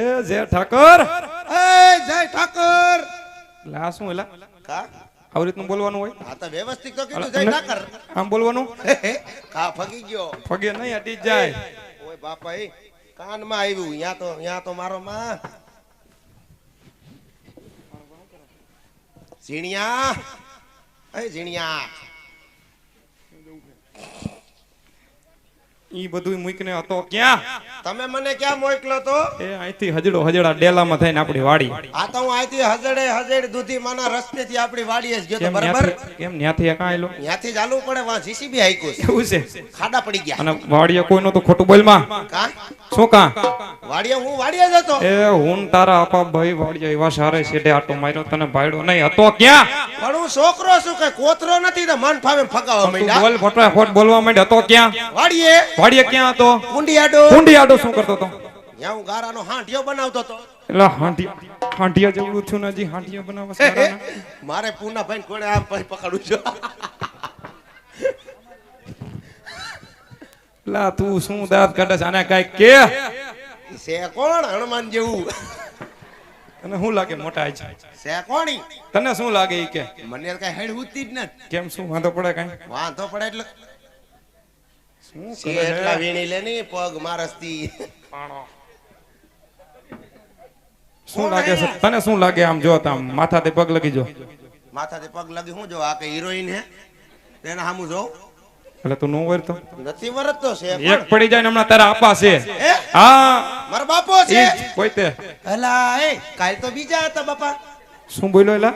એ જય ઠાકર. એ જય ઠાકર. એટલે આ શું એલા? કા? આવી રીતનું બોલવાનું હોય? હા તો વ્યવસ્થિત તો કીધું જય ઠાકર. આમ બોલવાનું? કા ફગી ગયો. ફગે નહીં અટી જાય. ઓય બાપા એ કાનમાં આવ્યું? યા તો યા તો મારો માં. ઝીણિયા. એ ઝીણિયા. ઈ બધું મૂકને હતો. ક્યાં? તમે મને ક્યાં મોકલો તો? એ અહીંથી હજડો હજડા ડેલામાં થઈને આપણી વાડી. આ તો હું અહીંથી હજડે હજડ દૂધી માના રસ્તેથી આપણી વાડીએ જ ગયો તો બરાબર? કેમ ન્યાથી કાં આયલો ન્યાથી ચાલવું પડે વા જીસીબી હાઈકું છે. એવું છે. ખાડા પડી ગયા. અને વાડીએ કોઈનો તો ખોટું બોલમાં. કા? શું કાં? વાડીએ હું વાડીએ જ હતો. એ હું તારા આપા ભાઈ વાડીએ એવા સારે છેડે આટો માર્યો તને ભાઈડો નહીં. હતો ક્યાં? પણ હું છોકરો છું કે કોતરો નથી તો મન ફાવે ફગાવા માંડ્યા. બોલ ફટાફટ બોલવા માંડ હતો ક્યાં? વાડીએ. વાડીએ ક્યાં હતો? કુંડી આડો શું કરતો હતો? ત્યાં હું ગારાનો હાંઠિયો બનાવતો હતો. એટલે હાંડિયા હાંડિયા જેવડું છું ને હજી હાંડિયા બનાવવા મારે પૂના ભાઈ કોણે આમ પછી પકડું છું? લા તું શું દાંત કાઢે છે? આને કાંઈક કે? છે કોણ? હનુમાન જેવું. તને શું લાગે મોટા છે? છે કોણી તને શું લાગે ઈ કે? મને કઈ હેડ ઉતી જ નથી. કેમ શું વાંધો પડે કઈ? વાંધો પડે એટલે શું કરે? એટલા વીણી લે ની પગ મારસતી શું લાગે છે? તને શું લાગે આમ જો આમ માથાથી પગ લગી જો? માથાથી પગ લગી હું જો? આ કે હિરોઈન હે? તેના સામું જો એટલે તું નો વરતો? નથી વરતો છે. એક પડી જાય ને હમણાં તારા આપા છે. હા? મારો બાપો છે. કોઈ તે. હલા એ કાલ તો બીજા હતા બાપા. શું બોલ્યો એલા?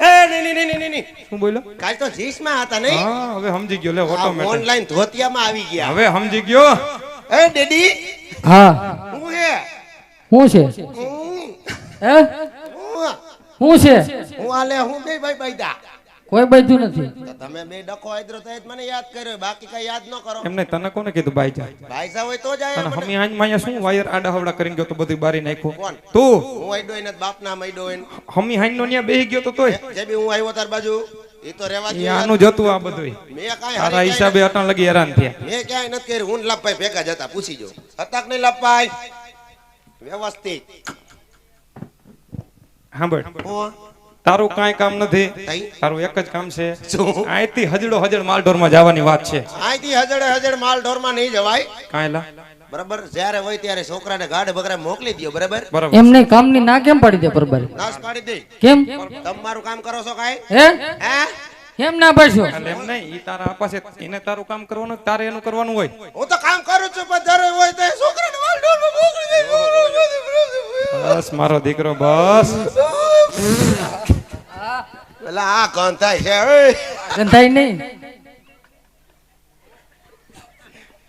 એ ની ની ની ની ની. શું બોલ્યો? કાલ તો જીસમાં હતા નહીં. હા હવે સમજી ગયો લે ઓટોમેટિક ઓનલાઈન ધોતિયામાં આવી ગયા. હવે સમજી ગયો. એ ડેડી? હા. હું હે? હું છે? હું. હે? હું છે? હું આલે હું બે ભાઈ બાઈદા કોઈ બધું નથી. તો તમે બે ડકો આદરો તો મને યાદ કર્યો. બાકી કઈ યાદ ન કરો. એમને તને કોને કીધું ભાઈ જા? ભાઈ સાહેબ હોય તો જાય અને હમી આંજ માયા શું વાયર આડા હવડા કરીને ગયો તો બધી બારી નાખ્યો? કોણ? તું? હું આઈડો એને બાપના આઈડો એને હમી હાઈન નો ન્યા બેહી ગયો તો તોય? જે બી હું આવ્યો તાર બાજુ એ તો રેવા જોઈએ આનું જતું આ બધું મેં કાઈ તારા હિસાબે અટણ લગી હેરાન થયા. મે ક્યાંય નથી કર્યું હું લપાઈ ભેગા જતા પૂછી જો. હતા નહીં લાભભાઈ વ્યવસ્થિત. સાંભળ તારું કાંઈ કામ નથી? તારું એક જ કામ છે. અહીંથી હજડો હજડ માલઢોરમાં જવાની વાત છે. અહીંથી હજડે હજડ માલઢોરમાં નહીં જવાય. કાંઈ બરાબર? જ્યારે હોય ત્યારે છોકરાને ગાઢ બગરા મોકલી દો બરાબર? એમને કામની ના કેમ પાડી દે બરાબર? નાશ પાડી દે. કેમ? તમારું કામ કરો છો કાંઈ? હે? હે? કેમ ના પાડશો? એમ નહીં ઈ તારા પાસે એને તારું કામ કરવાનું તારે એનું કરવાનું હોય. હું તો કામ કરું છું પણ જ્યારે હોય તો એ છોકરાને માલ ઢોરમાં મોકલી દે. બસ મારો દીકરો બસ. પેલા આ કાન છે ઓય. નહીં.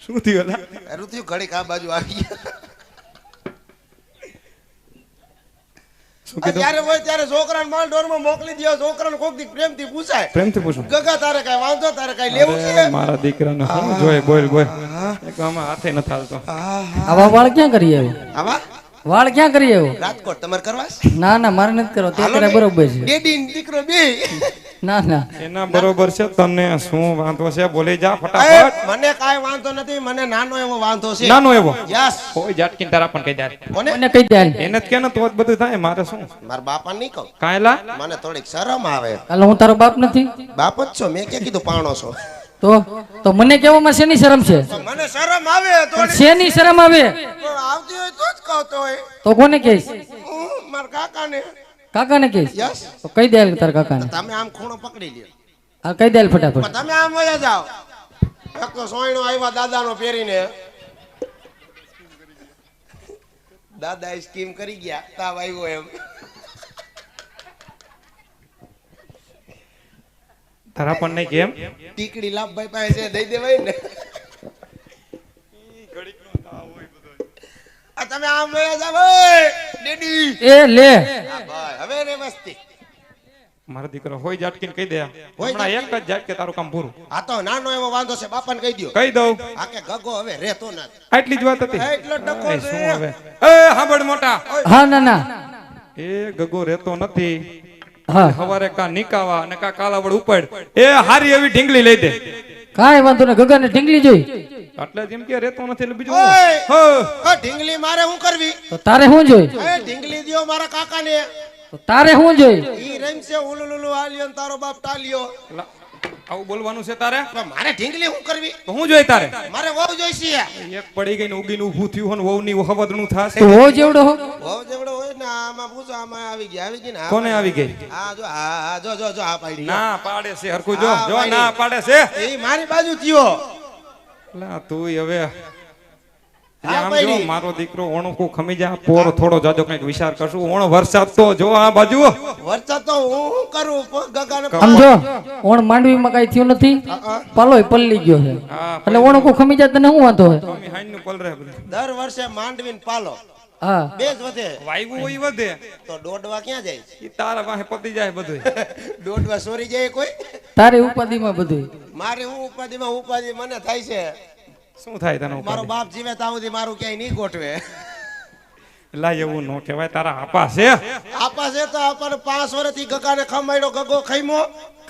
શું થયું ઓલા એનું થયું ઘડીક આ બાજુ આવી હોય ત્યારે છોકરાને માલ ઢોરમાં મોકલી દો છોકરાને કોક દી પ્રેમથી પૂછાય. પ્રેમથી પૂછું? ગગા તારે કઈ વાંધો તારે કઈ લેવું છે? મારા દીકરાને શું? જોઈ બોલ બોલ. એક હાથે નથી હાલતો. આવા વાળ ક્યાં કરી આવ્યો? આવા? વાળ ક્યાં કરીએ રાજકોટ તમારે કરવા ના ના મારે નથી કરવા. તે કરે બરોબર છે. ડેડી ને દીકરો બે. ના ના. એના બરોબર છે તને શું વાંધો છે? બોલી જા ફટાફટ. મને કાઈ વાંધો નથી મને નાનો એવો વાંધો છે. નાનો એવો? યસ. કોઈ જાટકીને તારા પણ કહી દે કોને? મને કહી દે એને કે ને તો જ બધું થાય મારે શું? મારા બાપા નહીં કહું. કાયલા મને થોડીક શરમ આવે. હાલો હું તારો બાપ નથી? બાપ જ છો મેં કે કીધું પાણો છો? તો તો મને કેવામાં શેની શરમ છે? મને શરમ આવે તો શેની શરમ આવે? આવતી હોય તો જ કહતો હોય. તો કોને કહીશ? માર કાકાને. કાકાને કહીશ? યસ. તો કહી દેલ તાર કાકાને? તમે આમ ખૂણો પકડી લ્યો. હા કહી દેલ ફટાફટ. તમે આમ વયા જાઓ. એક તો સોયણો આવ્યા દાદાનો પહેરીને. દાદા સ્કીમ કરી ગયા. તાવ આવ્યો એમ. તારા પણ નહીં કેમ? ટીકડી લાભભાઈ પાસે છે દઈ દેવાય ને. આ તમે આમ વયા જાવ ડેડી. એ લે. હા ભાઈ હવે રે મસ્તી. મારો દીકરો હોય જાટકીને કહી દે હમણાં એક જ જાટકે તારું કામ પૂરું. આ તો નાનો એવો વાંધો છે બાપાને કહી દો કહી દઉં. આ કે ગગો હવે રહેતો નથી. આટલી જ વાત હતી. એટલો ડકો એ શું હવે? એ હાંભળ મોટા. હા ના ના. એ ગગો રહેતો નથી. હવારે કા નિકાવા અને કા કાલાવડ ઉપાડ એ હારી એવી ઢીંગલી લઈ દે. કાઈ વાંધો ને ગગન ઢીંગલી જોઈ. એટલે જેમ કે રેતો નથી એટલે બીજું ઓય! હું? આ ઢીંગલી મારે શું કરવી? તો તારે શું જોઈ? એ ઢીંગલી દિયો મારા કાકાને. તો તારે શું જોઈ? ઈ રમશે ઉલુલુલુ આલ્યો તારો બાપ ટાલ્યો. આવું બોલવાનું છે તારે? મારે ઢીંગલી હું કરવી? હું જોઈ તારે. મારે વહુ જોઈશે એક પડી ગઈ ને ઉગીને ઊભું થયું હોય વહુ ની હવદનું થાશે. વહુ જેવડો હો? વહુ જેવડો હોય ને આમાં પૂછો આમાં આવી ગઈ આવી ગઈ ને? આ કોને આવી ગઈ? હા જો હા હા જો જો જો આ પાડી ના પાડે છે હરખું જો જો ના પાડે છે. એ મારી બાજુ થયો. લા તું હવે આમ જો મારો દીકરો ઓણકું ખમીજા પોર થોડો જાજો કંઈક વિચાર કરશું. ઓણ વરસાદ તો જો આ બાજુ. વરસાદ તો હું કરું? ગગાને સમજો? ઓણ માંડવીમાં કઈ થયું નથી? પાલોય પલ્લી ગયો છે. એટલે ઓણકું ખમીજા તને શું વાંધો હોય મમ્મી હાઈનું પલ રહે દર વર્ષે માંડવી ને પાલો. હા. બે જ વધે. વાયવું હોય વધે. તો દોડવા ક્યાં જાય? ઈ તારા પાસે પતી જાય બધું દોડવા સોરી જાય કોઈ? તારી ઉપાધિમાં બધું મારે હું ઉપાધિમાં? ઉપાધિ મને થાય છે. શું થાય તને મારો બાપ જીવે ત્યાં સુધી મારું ક્યાંય નહીં ગોઠવે. લા એવું નો કહેવાય તારા આપા છે. આપા છે તો આપણને પાંચ વર્ષથી ગગાને ખમાડ્યો ગગો ખઈમો.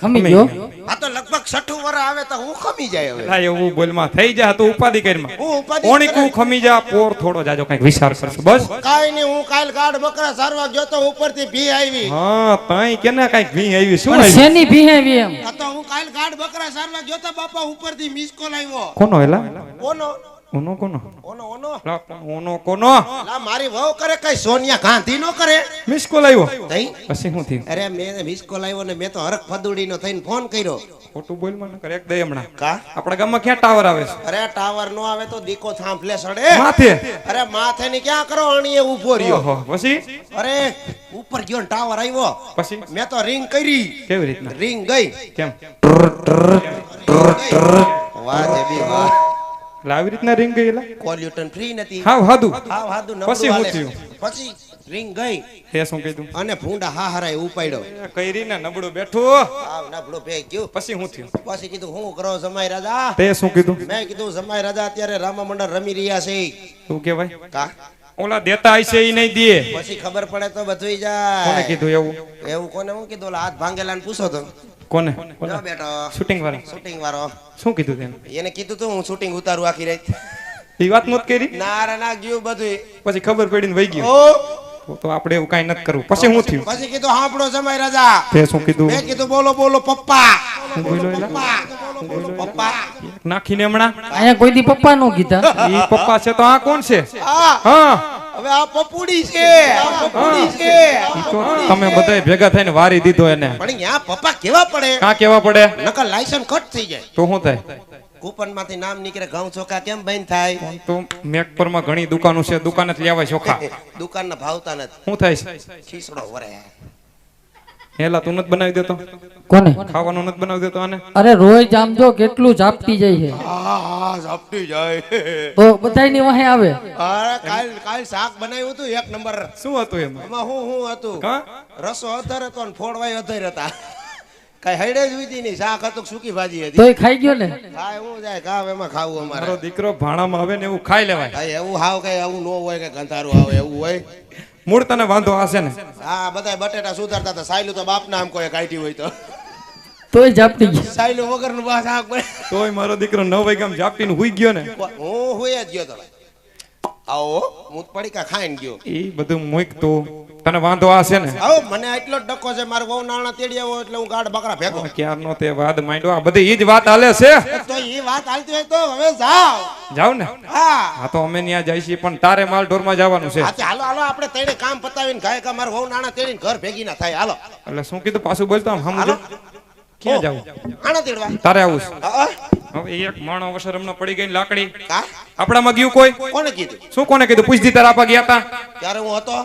ખમી ગયો? આ તો લગભગ છઠ્ઠું વર્ષ આવે તો હું ખમી જાય હવે. લા એવું બોલમાં થઈ જા તો ઉપાધિ કરીમાં હું ઉપાધિ ઓણીકું ખમી જા પોર થોડો જાજો કંઈક વિચાર કરશું બસ. કાઈ નહીં હું કાલ ગાડ બકરા સારવા ગયો તો ઉપરથી ભી આવી. હા તઈ કેના કંઈક ભી આવી શું આવી? શેની ભીહેવી એમ? આ તો હું કાલ ગાઢ બકરા સારવા ગયો તો બાપા ઉપરથી મિસ કોલ આવ્યો. કોનો એલા? ઓનો ઓનો કોનો? ઓનો ઓનો. લા, ઓનો કોનો? લા મારી વહુ કરે કઈ? સોનિયા ગાંધી નો કરે? મિસ કોલ આવ્યો. તઈ? પછી શું થયું? અરે મેં મિસ કોલ આવ્યો ને મેં તો હરખ ફદુડીનો થઈને ફોન કર્યો. ખોટું બોલમાં નકર એક દે હમણાં. કા? આપણા ગામમાં ક્યાં ટાવર આવે છે? અરે ટાવર નો આવે તો દીકો થાંભલે સડે. માથે? અરે માથે ની ક્યાં કરો? અણીએ ઊભો રહ્યો. ઓહો પછી? અરે ઉપર ગયો ને ટાવર આવ્યો. પછી? મેં તો રિંગ કરી. કેવી રીતના? રિંગ ગઈ. કેમ? વાહ જેબી વાહ એટલે આવી રીતના રિંગ ગઈ એલા કોલ્યુટન ફ્રી નથી. હાવ હાદુ. હાવ હાદુ પછી હું. થયું? પછી રિંગ ગઈ. હે શું કીધું? અને ભૂંડા હા હરાય ઉપાડ્યો કઈરી ને નબળો બેઠો? હાવ નબળો ભે ગયો. પછી હું થયું? પછી કીધું હું કરો જમાઈ રાજા. તે શું કીધું? મેં કીધું જમાઈ રાજા અત્યારે રામા મંડળ રમી રહ્યા છે. શું કહેવાય? કા? ઓલા દેતા હશે એ નહીં દે. પછી ખબર પડે તો બધું કોને કીધું એવું? એવું કોને? હું કીધું હાથ ભાંગેલા ને પૂછો તો. કોને? બેટો શૂટિંગ વાળો શૂટિંગ વાળો શું કીધું તેને એને કીધું તું હું શૂટિંગ ઉતારું આખી રાત. એ વાત નહોત કરી? ના રે ના ગયું બધું પછી ખબર પડી ને વહી ગયું તો તો આપણે એવું કઈ નથી કરવું. પછી હું થયું? પછી કીધું હાંપડો જમાઈ રાજા. તે શું કીધું? મેં કીધું બોલો બોલો પપ્પા. બોલો? પપ્પા. પપ્પા. નાખીને હમણાં? અહીંયા કોઈ દી પપ્પા નો કીધા. એ પપ્પા છે તો આ કોણ છે? હા. હવે આ પપુડી છે. આ પપુડી છે. તમે બધાય ભેગા થઈને વારી દીધો એને. પણ અહીંયા પપ્પા કેવા પડે? કા કેવા પડે? નકર લાયસન્સ કટ થઈ જાય. તો શું થાય? કૂપનમાંથી નામ નીકળે ઘઉં ચોખા કેમ બંધ થાય? તો મેકપરમાં ઘણી દુકાનો છે દુકાને જ લેવાય ચોખા. દુકાન ના ભાવતા નથી. શું થાય ખીસડો વરે. હેલા તું નથી બનાવી દેતો? કોને? ખાવાનું નથી બનાવી દેતો આને? અરે રોજ આમ જો કેટલું ઝાપટી જાય છે. હા હા ઝપટી જાય. તો બધાયની વાહે આવે. અરે કાલ કાલ શાક બનાવ્યું હતું એક નંબર. શું હતું એમાં? એમાં હું હું હતું? કા રસો અધર હતો ને ફોડવાય અધર હતા. કઈ હૈડે જ વિધી નહીં શાક હતું સૂકી ભાજી હતી? તોય ખાઈ ગયો ને? ખાય હું જાય ખાવ એમાં ખાવું અમારે. મારો દીકરો ભાણામાં આવે ને એવું ખાઈ લેવાય. એવું હાવ કઈ એવું ન હોય કે ગંધારું આવે એવું હોય. મૂળ તને વાંધો હશે ને? હા બધા બટેટા સુધારતા હતા. સાયલું તો બાપ નામ કોઈ કાઢી હોય તો. તોય જાપટી ગયો. સાયલું વગરનું બા શાક બને. તોય મારો દીકરો નવ વાગ્યામાં ઝાપટીને હુઈ ગયો ને? હું હુઈ જ ગયો તો. આવો હું પડીકા ખાઈને ગયો. એ બધું મૂક તું તને વાંધો હશે ને? આવો મને એટલો ડકો છે મારે વહુ નાણા તેડી આવો એટલે હું ગાઢ બકરા ભેગો. ક્યારનો તે વાદ માંડ્યો? આ બધી ઈ જ વાત હાલે છે? તો એ વાત હાલતી હોય તો હવે જાવ જાવ ને? હા. તો અમે ત્યાં જઈશી છીએ પણ તારે માલ ઢોરમાં જવાનું છે. હાલો હાલો આપણે તેડે કામ પતાવીને ગાય કા મારે નાણા તેડી તેડીને ઘર ભેગી ના થાય. હાલો. એટલે શું કીધું? પાછું બોલતો આમ સમજો ક્યાં જાવ? આના તેડવા. તારે આવું છે. હા, હવે એક માણો અવસર હમણાં પડી ગઈ લાકડી. હા આપણામાં ગયું કોઈ? કોને કીધું? શું કોને કીધું? પૂછતી તારા આપા ગયા હતા ત્યારે હું હતો.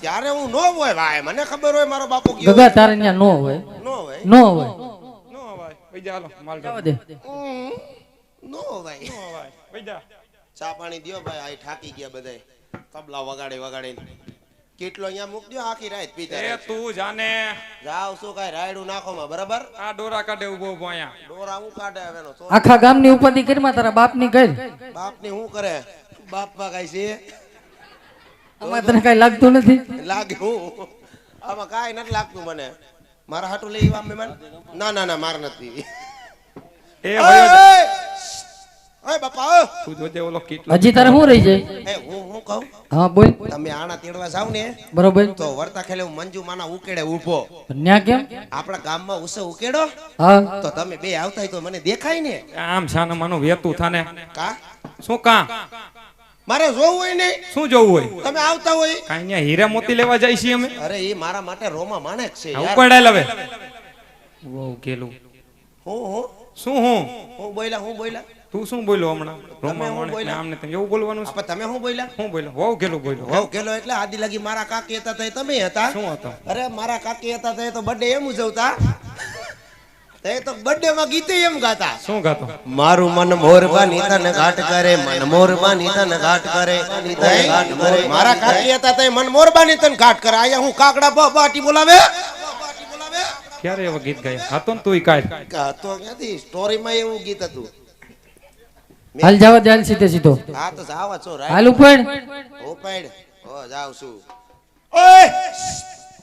ત્યારે હું નો હોય ભાઈ. મને ખબર હોય મારો બાપુ ગયો. ગગા તારે ત્યાં નો હોય. નો હોય? નો હોય. નો હોય. વઈ જા હાલો, માલ જવા દે. હમ, નો ભાઈ નો હોય. વઈ જા. ચા પાણી દ્યો ભાઈ. આ ઠાકી ગયા બધાય. તબલા વગાડે વગાડે. કેટલો અહીંયા મૂકજો આખી રાત પીતા એ તું જાને. જાવ શું કાંઈ રાયડું નાખો માં બરાબર? આ ડોરા કાઢે ઊભો ઊભો અહીંયા. ડોરા હું કાઢે હવે એનો સો- આખા ગામની ઉપાધિ કરીમાં તારા બાપની કર. બાપની હું કરે? બાપમાં કાંઈ છે? અમાર તને કઈ લાગતું નથી? લાગે હું આમાં કાઈ નથી લાગતું મને. મારા હાટું લઈ આવા મહેમાન. ના ના ના માર નથી. એ ભાઈ. ઓય બાપા તું જોજે ઓલો કેટલો હજી તારે શું રહી જાય? એ હું હું કહું? હા બોલ. તમે આણા તેડવા જાવ ને બરોબર. તો વર્તા ખેલે હું મંજુ માના ઉકેડે ઊભો. ન્યા કેમ? આપણા ગામમાં ઉસે ઉકેડો? હા. તો તમે બે આવતા હોય તો મને દેખાય ને. આમ છાને માનું વેતું થાને. કા? શું કા? મારે જોવું હોય ને. શું જોવું હોય? તમે આવતા હોય. કાઈ અહીંયા હીરા મોતી લેવા જાય છીએ અમે? અરે એ મારા માટે રોમા માણેક છે ઉપાડાય હવે બહુ ગેલું હું હું. શું હું? હું બોયલા હું બોલ્યા તું શું બોલ્યો હમણાં? રોમા હું બોલ્યા? આમને તમે એવું બોલવાનું છે? તમે શું બોલ્યા? શું બોલ્યો? બહુ કેલો બોલ્યો? વહુ કેલો એટલે આદિ લાગી મારા કાકી હતા તો તમે હતા? શું હતા? અરે મારા કાકી હતા તો એ તો બર્થડે એમ ઉજવતા. તે તો બર્થડે માં ગીતે એમ ગાતા. શું ગાતો? મારું મન મોરબાની તને ઘાટ કરે મન મોરબાની તને ઘાટ કરે ઘાટ કરે. મારા કાકી હતા તે મન મોરબાની તને ઘાટ કરે. આયા હું કાકડા બ- બાટી બોલાવે? ક્યારે એવા ગીત ગાય? હતો ને તુંય કાઢ તો ક્યાંથી? સ્ટોરીમાં એવું ગીત હતું. હાલ જવા દે સીધે સીધો. હા તો જાવા છો રાઈટ હાલ ઉપડ. ઉપડ. ઓ જાવ છું. ઓય!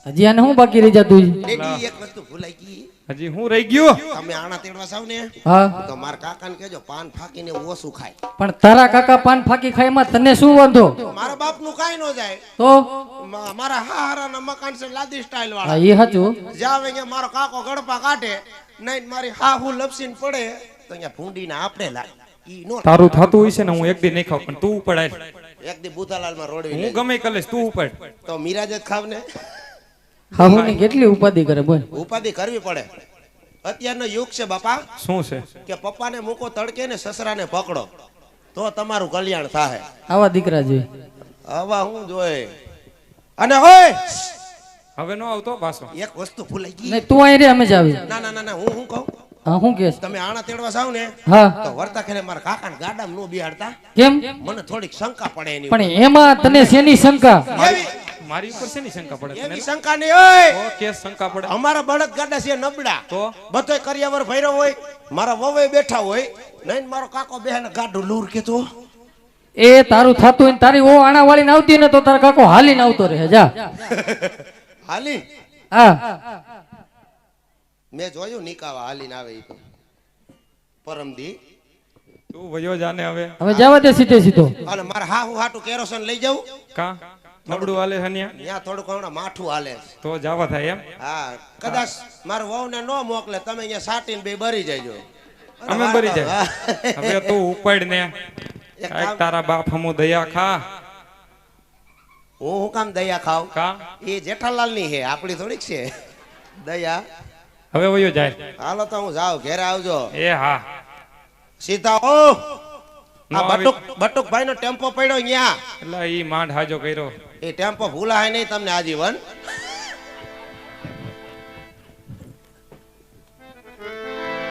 હજી આને હું બાકી રહી જતું ડેડી એક વસ્તુ ભૂલાઈ ગઈ. હજી હું રહી ગયો? તમે આણા તેડવા સાવ ને. હા. તો મારા કાકાને કહેજો પાન ફાકીને ઓછું ખાય પણ તારા કાકા પાન ફાકી ખાયમાં તને શું વાંધો? મારા બાપનું કાઈ ન જાય. તો? મારા હારા ના મકાન છે લાદી સ્ટાઇલ હા વાળા એ સાચું જાવે કે મારો કાકો ગડપા કાઢે નહીં મારી હા હું લપસીને પડે તો અહીંયા ભૂંડીને આપણે લાગે તારું થતું હોય છે ને હું એક દી નહીં ખાવ પણ તું ઉપાડાય એક દી બુધાલાલમાં રોડવી હું ગમે કલેશ તું ઉપાડ. તો મીરાજ જ ખાવ ને. હા કેટલી ઉપાધિ કરે બોલ. ઉપાધિ કરવી પડે. અત્યારનો યુગ છે બાપા. શું છે? કે પપ્પાને મૂકો તડકે ને સસરાને પકડો. તો તમારું કલ્યાણ થાય આવા દીકરા જોઈએ. આવા હું જોઈ અને હોય હવે નો આવતો પાછો. એક વસ્તુ ભૂલાઈ ગઈ. નહીં તું અહીં રે અમે જ આવી ના ના ના ના હું શું કહું? હા કે તમે આણા તેડવા જાવ ને હા. તો વર્તા ખેલે મારા કાકાને ગાડામાં નો બિહાડતા. કેમ? મને થોડીક શંકા પડે એની પણ એમાં તને શેની શંકા? મારી ઉપર શેની શંકા પડે એની શંકા નહીં ઓય ઓ શંકા પડે? અમારા બળદ ગાડા છે નબળા. તો? બધોય કરિયાવર ભૈરો હોય મારા વવે બેઠા હોય. નહીં મારો કાકો બેહને ગાડું લૂર કે તો એ તારું થતું ને તારી ઓ આણા વાળીને આવતી ને તો તારા કાકો હાલીને આવતો રહે જા. હાલી. હા. મેં જોયું નિકાવા હાલીને આવે તો. પરમદી. તું વયો જાને હવે. હવે જવા દે સીધે સીધો. અને મારા હા હું હાટું કેરોસન લઈ જાઉં. કા? નબડું હાલે છે ન્યા? ન્યા થોડું ઘણું માઠું હાલે તો જવા થાય એમ? હા કદાચ મારા વહુને ન મોકલે તમે અહીંયા સાટીને બે બરી જજો અમે બરી જાય. હવે તું ઉપાડ ને. એક કાંઈક તારા બાપ હમુ દયા ખા. હું હું કામ દયા ખાવ કા? એ જેઠાલાલની છે આપણી થોડીક છે. દયા. હવે વયો જાય. હાલો તો હું જાઉં ઘેરે આવજો. એ હા. સીધા ઓ! આ બટુક બટુક ભાઈ નો ટેમ્પો પડ્યો અહીંયા. એટલે ઈ માંડ હાજો કર્યો. એ ટેમ્પો ભૂલાય નહીં તમને આજીવન.